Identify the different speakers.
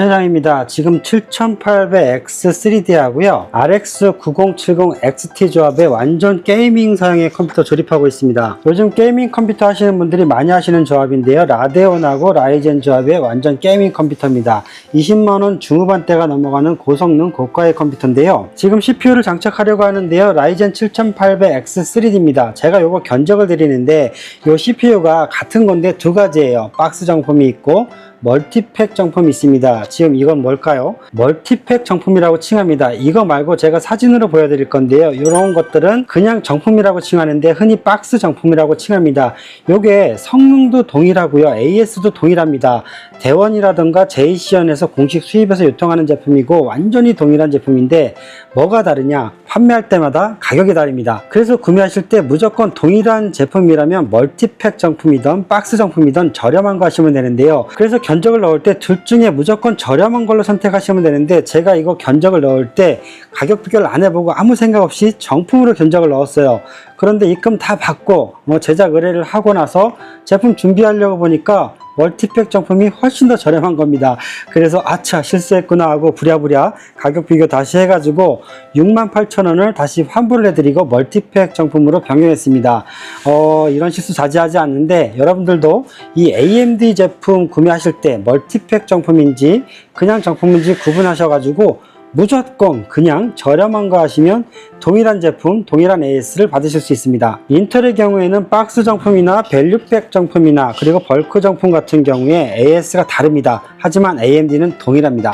Speaker 1: 주차장입니다. 지금 7800X3D 하고요. RX 9070 XT 조합의 완전 게이밍 사양의 컴퓨터 조립하고 있습니다. 요즘 게이밍 컴퓨터 하시는 분들이 많이 하시는 조합인데요. 라데온하고 라이젠 조합의 완전 게이밍 컴퓨터입니다. 20만원 중후반대가 넘어가는 고성능 고가의 컴퓨터인데요. 지금 CPU를 장착하려고 하는데요. 라이젠 7800X3D입니다. 제가 요거 견적을 드리는데 요 CPU가 같은 건데 두 가지예요. 박스 정품이 있고 멀티팩 정품이 있습니다. 지금 이건 뭘까요? 멀티팩 정품이라고 칭합니다. 이거 말고 제가 사진으로 보여드릴 건데요. 이런 것들은 그냥 정품이라고 칭하는데 흔히 박스 정품이라고 칭합니다. 요게 성능도 동일하고요. AS도 동일합니다. 대원이라든가 JC연에서 공식 수입해서 유통하는 제품이고 완전히 동일한 제품인데 뭐가 다르냐? 판매할 때마다 가격이 다릅니다. 그래서 구매하실 때 무조건 동일한 제품이라면 멀티팩 정품이든 박스 정품이든 저렴한 거 하시면 되는데요. 그래서 견적을 넣을 때 둘 중에 무조건 저렴한 걸로 선택하시면 되는데 제가 이거 견적을 넣을 때 가격 비교를 안 해보고 아무 생각 없이 정품으로 견적을 넣었어요. 그런데 입금 다 받고 뭐 제작 의뢰를 하고 나서 제품 준비하려고 보니까 멀티팩 정품이 훨씬 더 저렴한 겁니다. 그래서 아차 실수했구나 하고 부랴부랴 가격 비교 다시 해가지고 68,000원을 다시 환불을 해드리고 멀티팩 정품으로 변경했습니다. 어, 이런 실수 자제하지 않는데 여러분들도 이 AMD 제품 구매하실 때 멀티팩 정품인지 그냥 정품인지 구분하셔가지고 무조건 그냥 저렴한 거 하시면 동일한 제품, 동일한 AS를 받으실 수 있습니다. 인텔의 경우에는 박스 정품이나 밸류팩 정품이나 그리고 벌크 정품 같은 경우에 AS가 다릅니다. 하지만 AMD는 동일합니다.